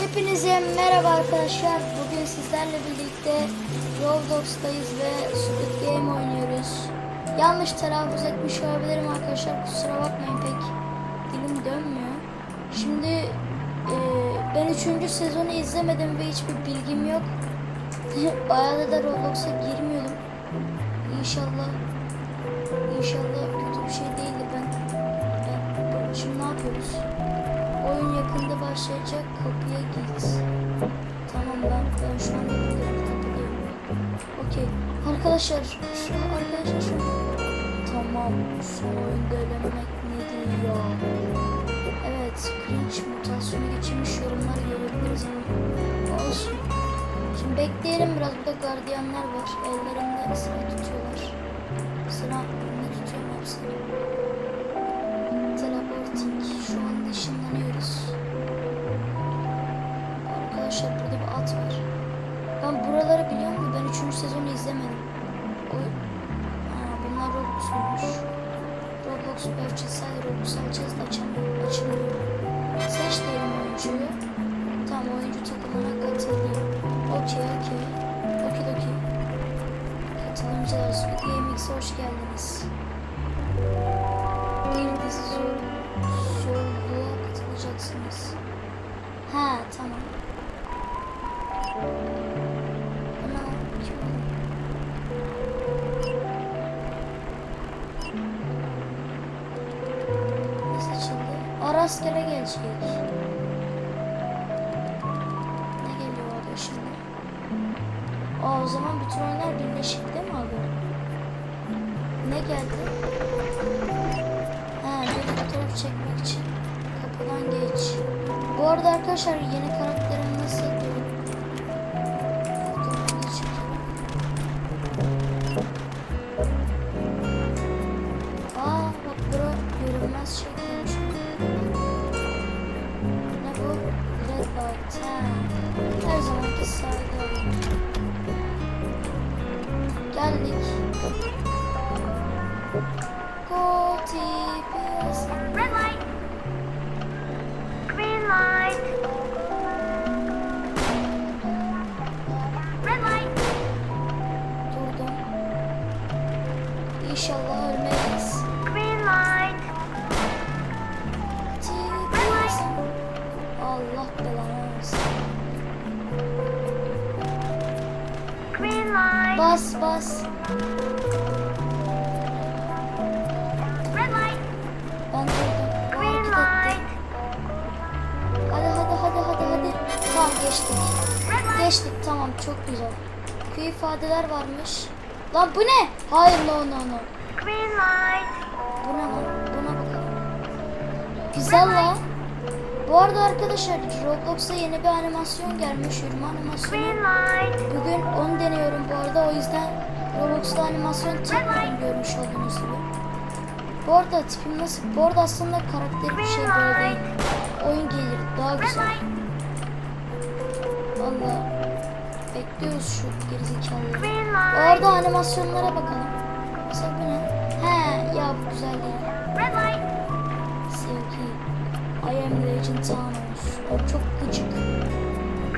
Hepinize merhaba arkadaşlar. Bugün sizlerle birlikte Roblox'tayız ve Squid Game oynuyoruz. Yanlış telaffuz etmiş olabilirim arkadaşlar. Kusura bakmayın pek dilim dönmüyor. Şimdi e, ben 3. sezonu izlemedim ve hiçbir bilgim yok. Bayağı da Roblox'a yapıyoruz? Oyun yakında başlayacak. Kapıya git. Tamam ben, ben şu anda buradayım. Kapıdayım. Okey. Arkadaşlar şu arkadaşlar şu Tamam. Son oyunda elemek nedir ya? Evet. Cringe mutasyonu geçirmiş yorumlar görebiliriz ama olsun. Şimdi bekleyelim biraz. Burada gardiyanlar var. Ellerinde silah tutuyorlar. Sıra ne tutuyorum hepsini. Şu anda ışınlanıyoruz. Arkadaşlar burada bir at var. Ben buraları biliyorum da ben 3. sezonu izlemedim. O... Aa, bunlar Roblox'uymuş. Roblox bir açılsaydı Roblox açacağız da açamıyor. Açılmıyor. Seç diyelim oyuncuyu. Tamam oyuncu takımına katıldım. Okey okey. Okey okey. Katılımcılar Squid Game X'e hoş geldiniz. Rastgele gelecek. Ne geliyor orada şimdi? Aa, o zaman bütün oyunlar birleşik değil mi abi? Ne geldi? Ha, bir fotoğraf çekmek için kapıdan geç. Bu arada arkadaşlar yeni karakterim nasıl diyorum. Geldik. Bas bas. Ben durdum. Hadi hadi hadi hadi hadi. Tamam geçtik. Geçtik tamam çok güzel. Şu ifadeler varmış. Lan bu ne? Hayır no no no. Green light. Bu ne lan? Buna bakalım. Güzel lan. Bu arada arkadaşlar Roblox'a yeni bir animasyon gelmiş. Yürüme animasyonu. Bugün onu deniyorum bu arada. O yüzden Roblox'ta animasyon çekmiyorum görmüş olduğunuz gibi. Bu arada tipim nasıl? Bu arada aslında karakteri bir şey böyle değil. Oyun gelir daha güzel. Valla bekliyoruz şu gerizekalıları. Bu arada animasyonlara bakalım. Mesela bu ne? He ya bu güzel değil. I am Legend Thanos. O çok gıcık.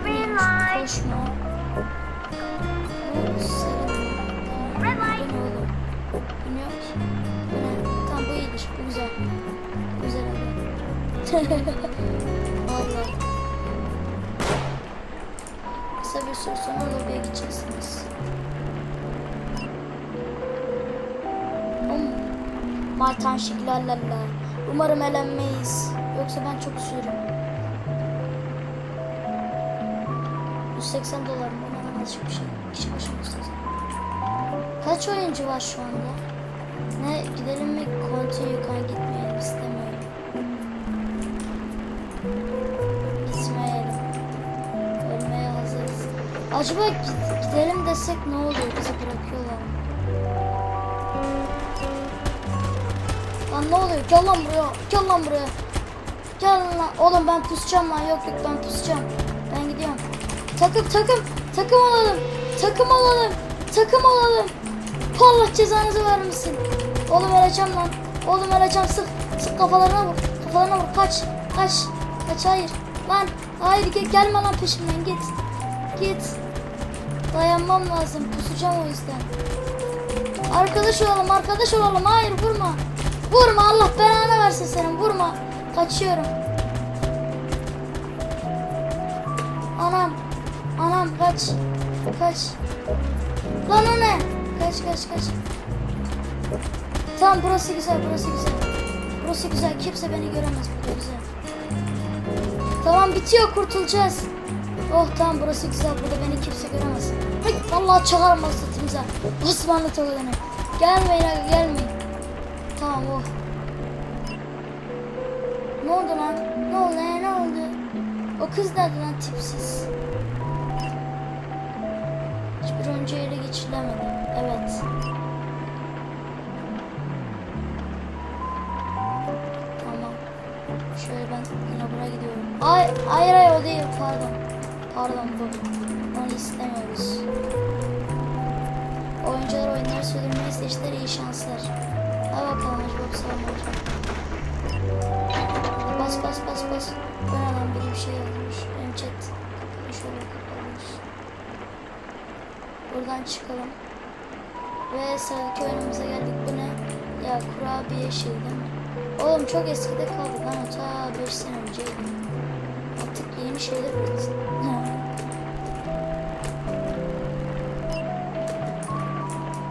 Green light. Koşma. Bu sarı. Red light. ne oğlum? Bilmiyorum ki. Bu iyidir. Bu güzel. Güzel hadi. Valla. Kısa bir süre sonra lobiye gideceksiniz. Martan şiklallerle. Umarım elenmeyiz. Yoksa ben çok üzülürüm. 180 dolar mı? Ne azıcık şey. Kişi başına 180. Kaç oyuncu var şu anda? Ne gidelim mi? Continue kan gitmeyelim istemiyorum. Gitmeyelim. Ölmeye hazırız. Acaba gidelim desek ne oluyor? Bizi bırakıyorlar mı? Lan ne oluyor? Gel lan buraya. Gel lan buraya. Gel lan. Oğlum ben pusacağım lan. Yok yok ben pusacağım. Ben gidiyorum. Takım takım. Takım olalım. Takım olalım. Takım olalım. Allah cezanızı vermesin. Oğlum öleceğim lan. Oğlum öleceğim sık. Sık kafalarına vur. Yapalana vur. Kaç. Kaç. Kaç hayır. Lan. Hayır gel, gelme lan peşimden git. Git. Dayanmam lazım. Kusacağım o yüzden. Arkadaş olalım arkadaş olalım. Hayır vurma. Vurma Allah belanı versin senin. Vurma. Kaçıyorum. Anam. Anam kaç. Kaç. Lan o ne? Kaç kaç kaç. Tamam burası güzel burası güzel. Burası güzel. Kimse beni göremez. Burada güzel. Tamam bitiyor kurtulacağız. Oh tamam burası güzel. Burada beni kimse göremez. Hıy, vallahi çakarım basatımıza. Osmanlı tokalarını. Gelmeyin aga gelmeyin. Tamam oh. Oldu lan? Ne oldu ya, ne oldu? O kız nerede lan tipsiz? Hiçbir önce ele geçirilemedi. Evet. Tamam. Şöyle ben yine buraya gidiyorum. Ay, hayır hayır o değil pardon. Pardon bu. Onu istemiyoruz. Oyuncular oyunları sürdürmeyi seçtiler iyi şanslar. Hadi bakalım acaba bir sorun olacak. Bas bas bas bas. Ben adam biri bir şey yazmış. Benim chat. Şöyle kapatmış. Buradan çıkalım. Ve sıradaki oyunumuza geldik. Bu ne? Ya kurabiye şey değil mi? Oğlum çok eskide kaldı. Ben ta 5 sene önceydim. Artık yeni şeyler üretin.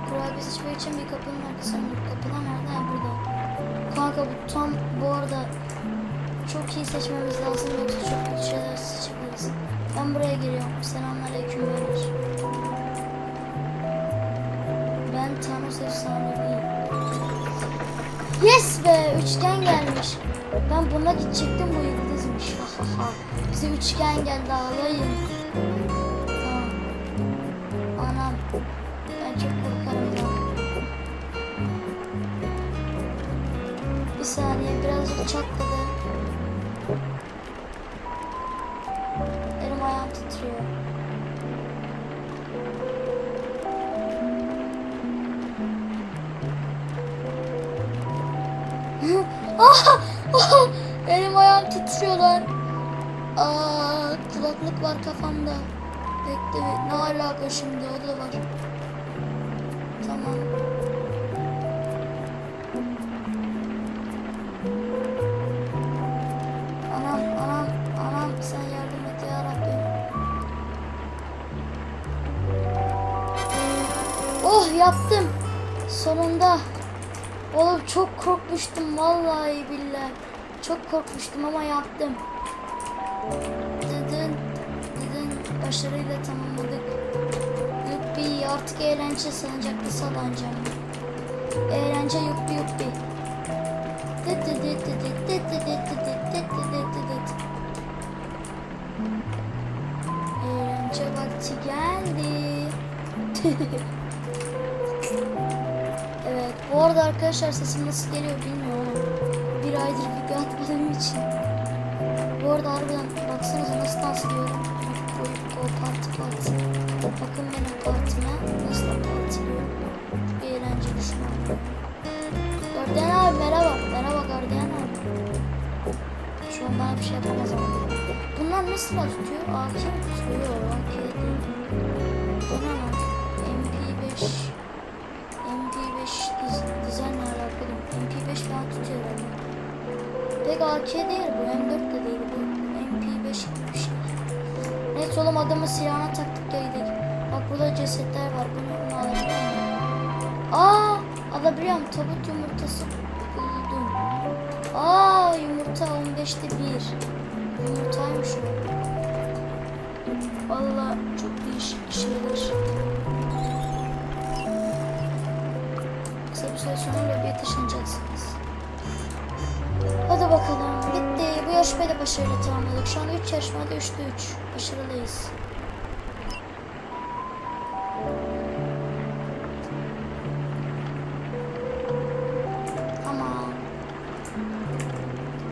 Kurabiye seçmek için bir kapının arkasına dur. Kapılar nerede? Burada. Kanka bu tam bu arada çok iyi seçmemiz lazım yoksa çok kötü şeyler seçebiliriz. Ben buraya geliyorum. Selamünaleyküm beyler. Ben Thanos efsaneviyim. Yes be! Üçgen gelmiş. Ben buna gidecektim bu yıldızmış. Bize üçgen geldi ağlayın. Tamam. Anam. Ben çok korkarım ya. Bir saniye birazcık çatladı. ah, ah, elim ayağım titriyor lan. Aa, kulaklık var kafamda. Bekle ne alaka şimdi o da var. Tamam. Anam anam anam sen yardım et ya. Oh yaptım. Sonunda. Oğlum çok korkmuştum vallahi billahi. Çok korkmuştum ama yaptım. Dedin, dedin başarıyla tamamladık. Yuppi artık eğlence sanacaklı salanacağım. Eğlence yuppi yuppi. Eğlence vakti geldi. evet bu arada arkadaşlar sesim nasıl geliyor bilmiyorum. Bir aydır video için. Bu arada harbiden baksanıza nasıl dans ediyorum. O, o parti parti. Bakın benim partime nasıl parti ediyorum. Çok eğlenceli şu an. Gardiyan abi merhaba. Merhaba gardiyan abi. Şu an bana bir şey yapamaz ama. Bunlar ne silah tutuyor? AK tutuyor? AK değil. Bu ne lan? MP5. MP5 diz, dizaynla alakalı. MP5 falan tutuyor herhalde. Pek AK değil bu. M4 de değil bu. MP5 gibi bir şey. Neyse oğlum adamı silahına taktık geldik. Bak burada cesetler var. Bunu alabiliyor muyum? Aa alabiliyorum. Tabut yumurtası buldum. Aa yumurta 15'te 1. Yumurtaymış o. Valla çok değişik şeyler. Kısa bir süre sonra lobiye taşınacaksınız. Yarışmayı da başarıyla tamamladık. Şu an 3 yarışmada 3'te 3. Başarılıyız. Tamam.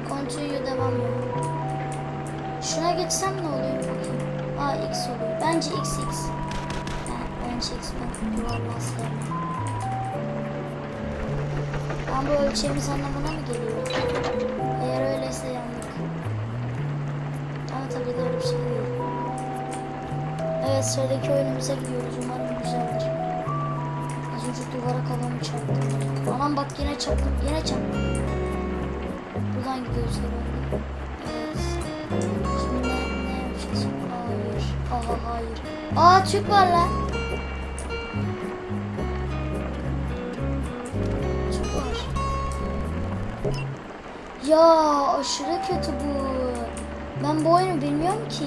Continue devam yok. Şuna geçsem ne oluyor bakayım. Aa X oluyor. Bence X X. Ha, bence X ben yuvarlağı sevmem. Ben bu ölçeğimiz anlamına mı geliyor? Evet sıradaki oyunumuza gidiyoruz. Umarım güzeldir. Az önce duvara kafamı çarptım. Anam bak yine çarptım. Yine çarptım. Buradan gidiyoruz herhalde. Şimdi ne, ne yapacağız? Hayır. Aha hayır. Aa Türk var lan. Türk var. Ya aşırı kötü bu. Ben bu oyunu bilmiyorum ki.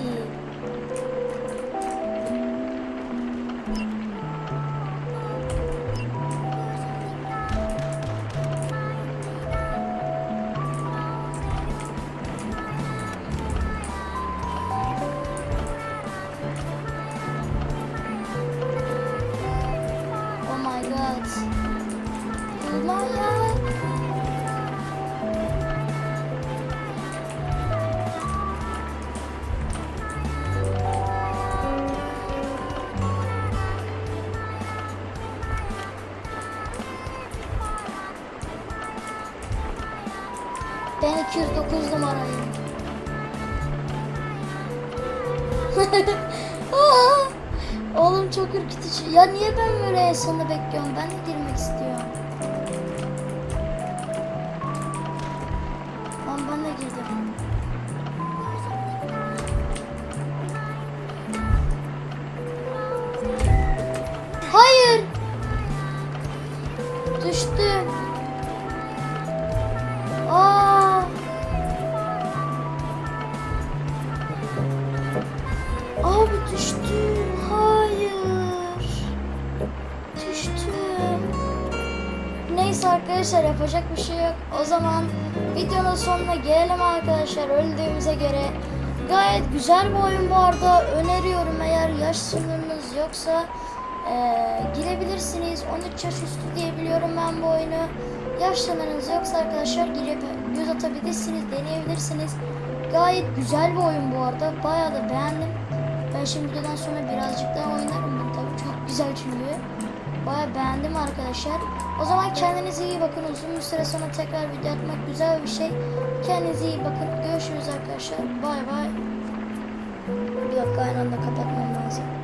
209 numarayım. Aa, Oğlum çok ürkütücü. Ya niye ben böyle sonunda bekliyorum? Ben de Arkadaşlar yapacak bir şey yok. O zaman videonun sonuna gelelim arkadaşlar. Öldüğümüze göre gayet güzel bir oyun bu arada. Öneriyorum eğer yaş sınırınız yoksa eee, girebilirsiniz. 13 yaş üstü diye biliyorum ben bu oyunu. Yaş sınırınız yoksa arkadaşlar girip göz atabilirsiniz, deneyebilirsiniz. Gayet güzel bir oyun bu arada. Bayağı da beğendim. Ben şimdi videodan sonra birazcık daha oynarım bunu tabii. Çok güzel çünkü. Bayağı beğendim arkadaşlar. O zaman kendinize iyi bakın. Uzun bir süre sonra tekrar video atmak güzel bir şey. Kendinize iyi bakın. Görüşürüz arkadaşlar. Bay bay. Bir dakika aynı anda kapatmam lazım.